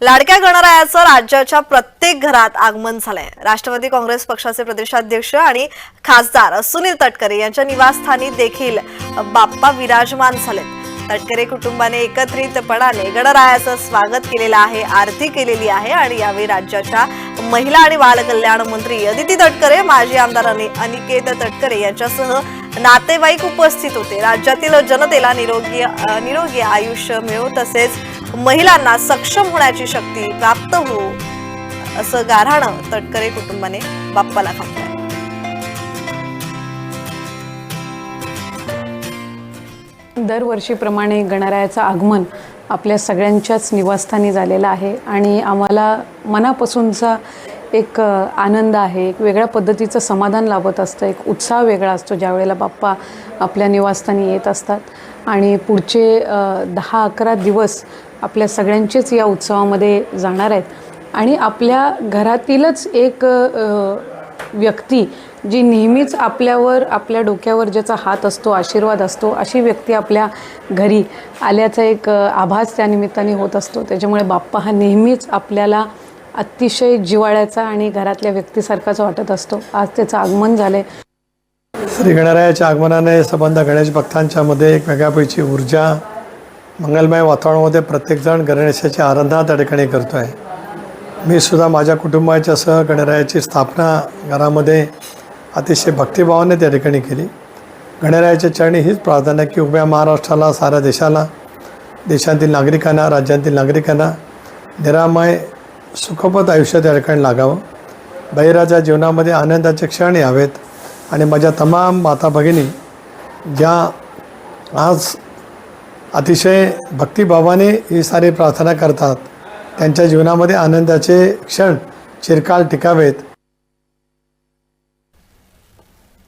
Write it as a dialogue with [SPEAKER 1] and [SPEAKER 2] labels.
[SPEAKER 1] लाडक्या गणरायाचं राज्याच्या प्रत्येक घरात आगमन झालंय. राष्ट्रवादी काँग्रेस पक्षाचे प्रदेशाध्यक्ष आणि खासदार सुनील तटकरे यांच्या निवासस्थानी देखील बाप्पा विराजमान झालेत. तटकरे कुटुंबाने एकत्रितपणाने गणरायाचं स्वागत केलेलं आहे आरती केलेली आहे आणि यावेळी राज्याच्या महिला आणि बालकल्याण मंत्री अदिती तटकरे माजी आमदार अनिकेत तटकरे यांच्यासह नातेवाईक उपस्थित होते. राज्यातील जनतेला निरोगी निरोगी आयुष्य मिळो तसेच महिलांना सक्षम होण्याची शक्ती प्राप्त हो असं गाऱ्हाणं तटकरे कुटुंबाने बाप्पाला घातलंय
[SPEAKER 2] दरवर्षीप्रमाणे गणरायाचं आगमन आपल्या सगळ्यांच्याच निवासस्थानी झालेलं आहे आणि आम्हाला मनापासूनचा एक आनंद आहे एक वेगळ्या पद्धतीचं समाधान लाभत असतं एक उत्साह वेगळा असतो ज्यावेळेला बाप्पा आपल्या निवासस्थानी येत असतात. आणि पुढचे दहा अकरा दिवस आपल्या सगळ्यांचेच या उत्सवामध्ये जाणार आहेत. आणि आपल्या घरातीलच एक व्यक्ती जी नेहमीच आपल्यावर आपल्या डोक्यावर ज्याचा हात असतो आशीर्वाद असतो अशी व्यक्ती आपल्या घरी आल्याचा एक आभास त्यानिमित्ताने होत असतो. त्याच्यामुळे बाप्पा हा नेहमीच आपल्याला अतिशय जिवाळ्याचा आणि घरातल्या व्यक्तीसारखाच वाटत असतो. आज त्याचं आगमन झालंय.
[SPEAKER 3] श्री गणरायाच्या आगमनाने संबंध गणेश भक्तांच्या मध्ये एक वेगळ्यापैकी ऊर्जा मंगलमय वातावरणामध्ये प्रत्येकजण गणेशाची आराधना त्या ठिकाणी करतो आहे मी सुद्धा माझ्या कुटुंबाच्या सह गणरायाची स्थापना घरामध्ये अतिशय भक्तिभावाने त्या ठिकाणी केली. गणरायाच्या चरणी हीच प्रार्थना आहे की उभ्या महाराष्ट्राला साऱ्या देशाला देशातील नागरिकांना राज्यातील नागरिकांना निरामय सुखपत आयुष्य त्या ठिकाणी लागावं. बहिराच्या जीवनामध्ये आनंदाचे क्षण यावेत. आणि माझ्या तमाम माता भगिनी ज्या आज अतिशय भक्तिभावाने ही सारी प्रार्थना करतात. त्यांच्या जीवनामध्ये आनंदाचे क्षण चिरकाल टिकावेत.